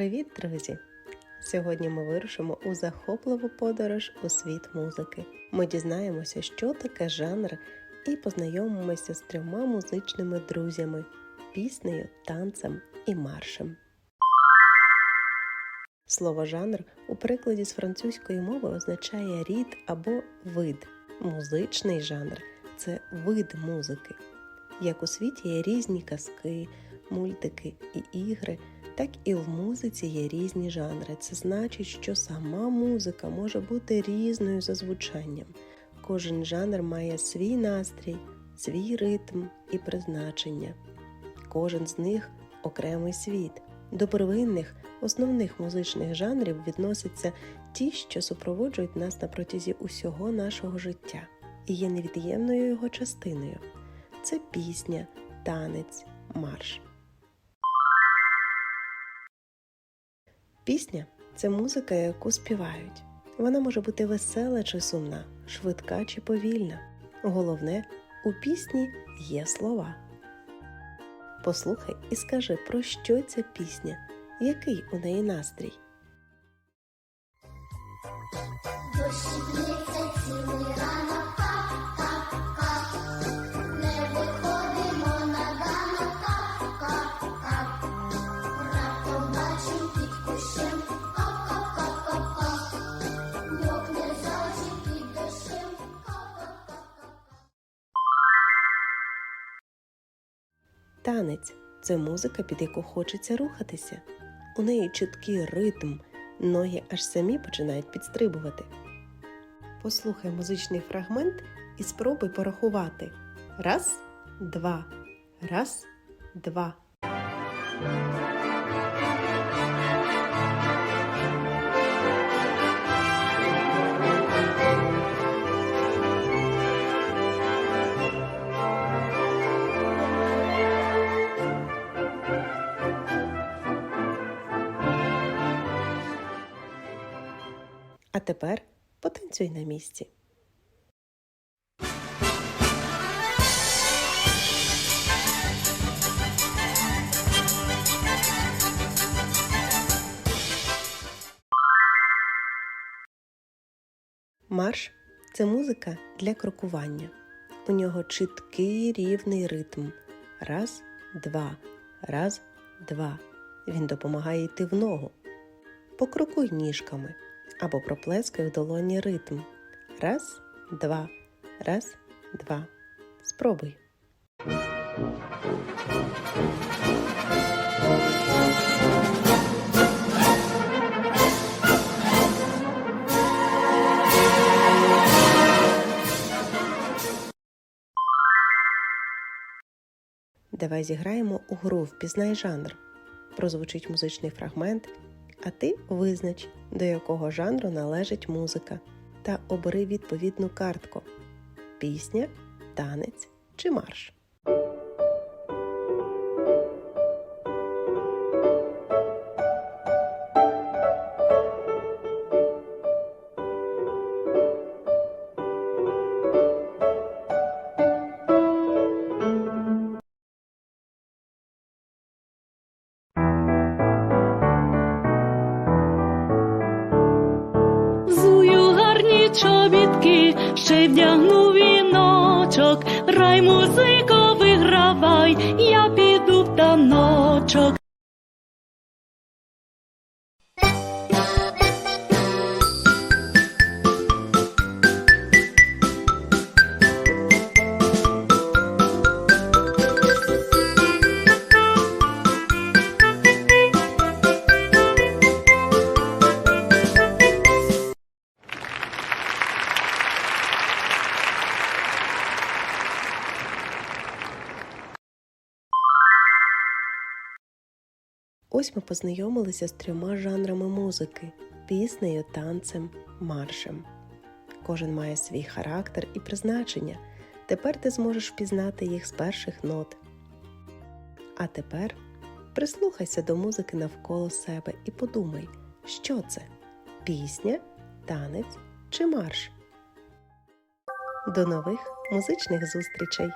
Привіт, друзі! Сьогодні ми вирушимо у захопливу подорож у світ музики. Ми дізнаємося, що таке жанр, і познайомимося з трьома музичними друзями піснею, танцем і маршем. Слово жанр у перекладі з французької мови означає рід або вид. Музичний жанр це вид музики. Як у світі є різні казки, мультики і ігри, так і в музиці є різні жанри. Це значить, що сама музика може бути різною за звучанням. Кожен жанр має свій настрій, свій ритм і призначення. Кожен з них окремий світ. До первинних основних музичних жанрів відносяться ті, що супроводжують нас на протязі усього нашого життя і є невід'ємною його частиною. Це пісня, танець, марш. Пісня це музика, яку співають. Вона може бути весела чи сумна, швидка чи повільна. Головне, у пісні є слова. Послухай і скажи, про що ця пісня, який у неї настрій. Танець це музика, під яку хочеться рухатися. У неї чіткий ритм, ноги аж самі починають підстрибувати. Послухай музичний фрагмент і спробуй порахувати. Раз, два, раз, два. А тепер потанцюй на місці. Марш це музика для крокування. У нього чіткий рівний ритм. Раз, два, раз, два. Він допомагає йти в ногу. Покрокуй ніжками або проплескай в долоні ритм. Раз, два, раз, два. Спробуй. Давай зіграємо у гру Впізнай жанр. Прозвучить музичний фрагмент, а ти визнач, до якого жанру належить музика, та обери відповідну картку: пісня, танець чи марш. Чобітки, ще вдягну віночок, рай музико Ось ми познайомилися з трьома жанрами музики піснею, танцем, маршем. Кожен має свій характер і призначення. Тепер ти зможеш впізнати їх з перших нот. А тепер прислухайся до музики навколо себе і подумай, що це пісня, танець чи марш. До нових музичних зустрічей!